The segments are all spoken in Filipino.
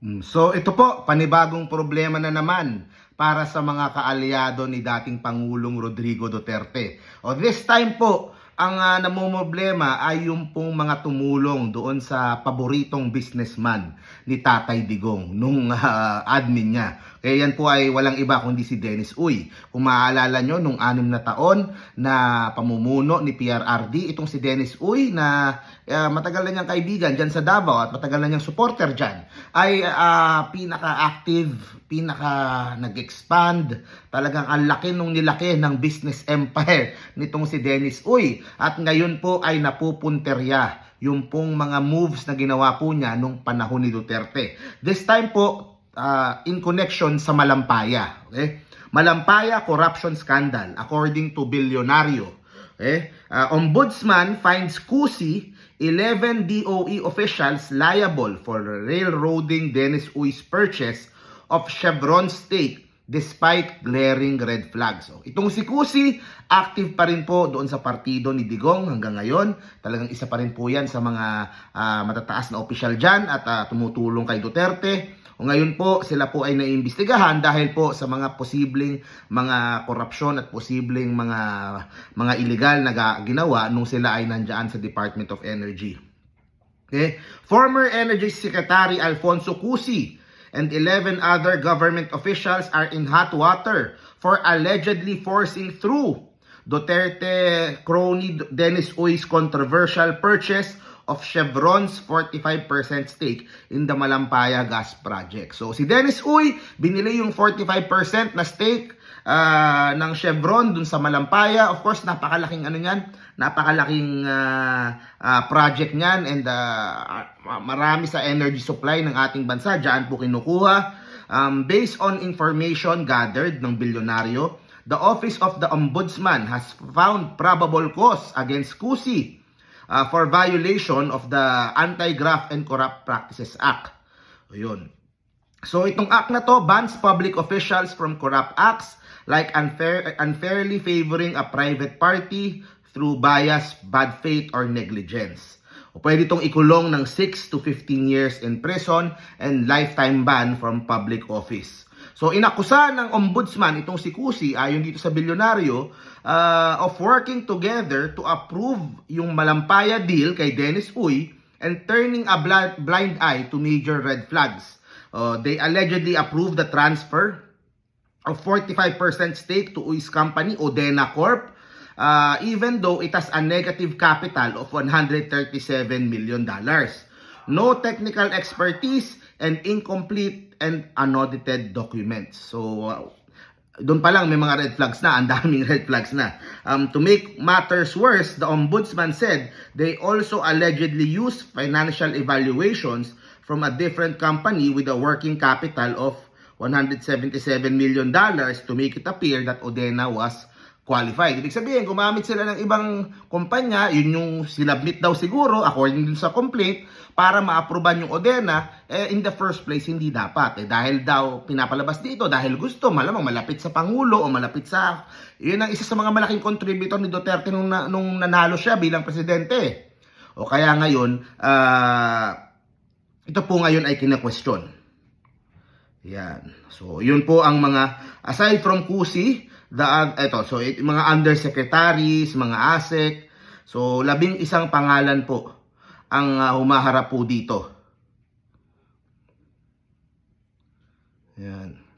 Mm, So ito po, panibagong problema na naman para sa mga kaalyado ni dating Pangulong Rodrigo Duterte. O this time po, ang uh, namumroblema ay yung pong mga tumulong doon sa paboritong businessman ni Tatay Digong nung ah, admin niya. Kaya yan po ay walang iba kundi si Dennis Uy. Kung maaalala nyo, nung anim na taon na pamumuno ni PRRD, itong si Dennis Uy na ah, matagal na niyang kaibigan dyan sa Davao at matagal na niyang supporter dyan, ay ah, pinaka-active, pinaka nag-expand, talagang ang laki nung nilaki ng business empire nitong si Dennis Uy. At ngayon po ay napupunterya yung pong mga moves na ginawa po niya nung panahon ni Duterte. This time po, ah, in connection sa Malampaya. Okay? Malampaya corruption scandal according to Bilyonaryo. Okay? Ah, Ombudsman finds Kusi 11 DOE officials liable for railroading Dennis Uy's purchase of Chevron stake despite glaring red flags. So, itong si Kusi, active pa rin po doon sa partido ni Digong hanggang ngayon. Talagang isa pa rin po yan sa mga ah, matataas na opisyal dyan at ah, tumutulong kay Duterte. O ngayon po, sila po ay naiimbestigahan dahil po sa mga posibleng mga korupsyon at posibleng mga mga illegal na ginawa nung sila ay nandiyan sa Department of Energy. Okay? Former Energy Secretary Alfonso Cusi and 11 other government officials are in hot water for allegedly forcing through Duterte crony Dennis Uy's controversial purchase of Chevron's 45% stake in the Malampaya gas project. So si Dennis Uy binili yung 45% na stake ah, ng Chevron dun sa Malampaya. Of course, napakalaking ano niyan, napakalaking ah, ah, project niyan and ah, marami sa energy supply ng ating bansa diyan po kinukuha. Um, based on information gathered ng bilyonaryo, the Office of the Ombudsman has found probable cause against Kusi uh, for violation of the Anti-Graft and Corrupt Practices Act. Ayun. So itong act na to bans public officials from corrupt acts like unfair, unfairly favoring a private party through bias, bad faith, or negligence. O pwede itong ikulong ng 6 to 15 years in prison and lifetime ban from public office. So inakusa ng ombudsman itong si Kusi ayon dito sa bilyonaryo uh, of working together to approve yung Malampaya deal kay Dennis Uy and turning a bli- blind eye to major red flags. Uh, they allegedly approved the transfer of 45% stake to Uy's company, Odena Corp, uh, even though it has a negative capital of 137 million dollars. No technical expertise and incomplete and unaudited documents. So, uh, doon pa lang may mga red flags na, ang daming red flags na. Um, to make matters worse, the ombudsman said they also allegedly used financial evaluations from a different company with a working capital of 177 million dollars to make it appear that Odena was qualified. Ibig sabihin, gumamit sila ng ibang kumpanya, yun yung sinabmit daw siguro, according dun sa complaint, para ma-approvean yung Odena, eh, in the first place, hindi dapat. Eh, dahil daw pinapalabas dito, dahil gusto, malamang malapit sa Pangulo o malapit sa... Yun ang isa sa mga malaking contributor ni Duterte nung, nung nanalo siya bilang presidente. O kaya ngayon, ah, ito po ngayon ay kina-question. Yan. So, yun po ang mga, aside from Kusi, the, eto, so, it, mga undersecretaries, mga ASEC, so, labing isang pangalan po ang uh, humaharap po dito. Yan.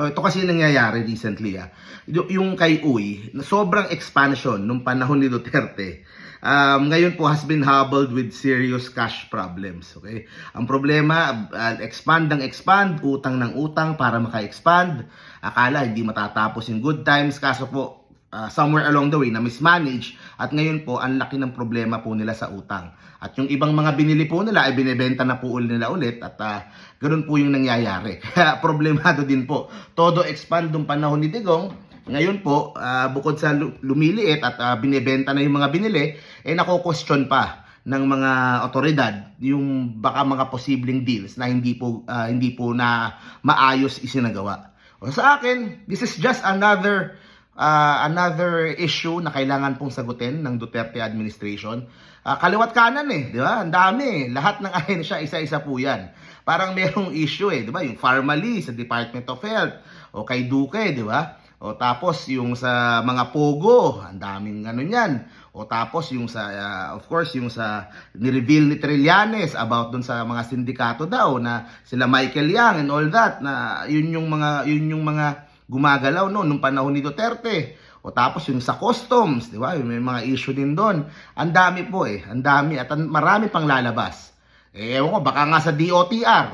Oh, ito kasi nangyayari recently ah. Yung kay Uy, sobrang expansion nung panahon ni Duterte. Um, ngayon po has been hobbled with serious cash problems. Okay? Ang problema, uh, expand ng expand, utang ng utang para maka-expand. Akala hindi matatapos yung good times. Kaso po, uh, somewhere along the way na mismanage at ngayon po ang laki ng problema po nila sa utang. At yung ibang mga binili po nila ay binebenta na po ulit nila ulit at uh, ganun po yung nangyayari. Kaya problemado din po. Todo expand nung panahon ni Digong. Ngayon po, ah, bukod sa lu- lumiliit at ah, binebenta na yung mga binili, eh nako-question pa ng mga otoridad yung baka mga posibleng deals na hindi po ah, hindi po na maayos isinagawa. O sa akin, this is just another ah, another issue na kailangan pong sagutin ng Duterte administration. Ah, kaliwat kanan eh, di ba? Ang dami eh. Lahat ng ahensya, isa-isa po yan. Parang merong issue eh, di ba? Yung Pharmaly sa Department of Health o kay Duque, di ba? O tapos yung sa mga Pogo, ang daming ano niyan. O tapos yung sa, ah, of course, yung sa ni-reveal ni Trillanes about dun sa mga sindikato daw na sila Michael Yang and all that na yun yung mga yun yung mga gumagalaw no nung panahon ni Duterte. O tapos yung sa customs, di ba? May mga issue din doon. Ang dami po eh, ang dami at marami pang lalabas. Eh, ewan ko, baka nga sa DOTR.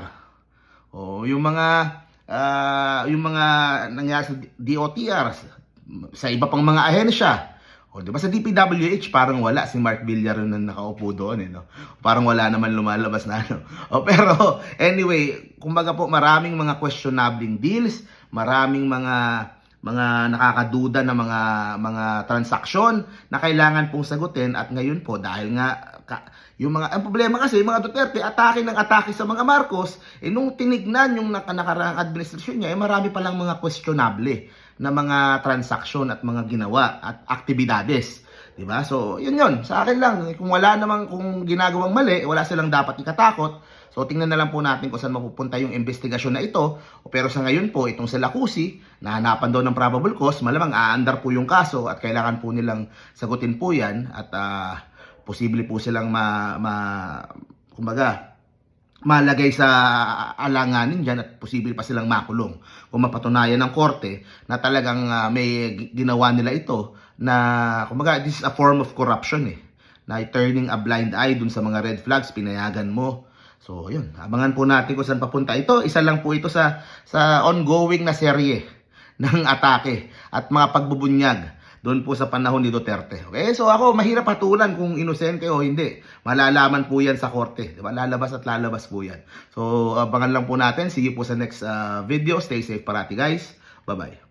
O yung mga ah, yung mga nangyari sa DOTR sa iba pang mga ahensya. O, di ba? Sa DPWH parang wala. Si Mark Villar na nakaupo doon eh, no? Parang wala naman lumalabas na ano. O, pero anyway, kumbaga po maraming mga questionable deals, maraming mga mga nakakaduda na mga mga transaksyon na kailangan pong sagutin. At ngayon po dahil nga ka, yung mga ang problema kasi yung mga Duterte atake ng atake sa mga Marcos. Eh nung tinignan yung naka, nakaraang administrasyon niya eh marami pa lang mga questionable na mga transaksyon at mga ginawa at aktibidades. 'Di ba? So, yun yun. Sa akin lang, kung wala namang kung ginagawang mali, wala silang dapat ikatakot. So, tingnan na lang po natin kung saan mapupunta yung investigasyon na ito. Pero sa ngayon po, itong sa Lacusi, nahanapan daw ng probable cause, malamang aandar po yung kaso at kailangan po nilang sagutin po yan at ah, posible po silang ma, ma kumbaga, malagay sa alanganin dyan at posible pa silang makulong. Kung mapatunayan ng korte na talagang ah, may gi- ginawa nila ito na, kumbaga, this is a form of corruption eh. Na turning a blind eye dun sa mga red flags, pinayagan mo. So, yun. Abangan po natin kung saan papunta ito. Isa lang po ito sa, sa ongoing na serye ng atake at mga pagbubunyag doon po sa panahon ni Duterte. Okay? So ako, mahirap hatulan kung inosente o hindi. Malalaman po yan sa korte. Diba? Lalabas at lalabas po yan. So, abangan lang po natin. You po sa next ah, video. Stay safe parati guys. Bye-bye.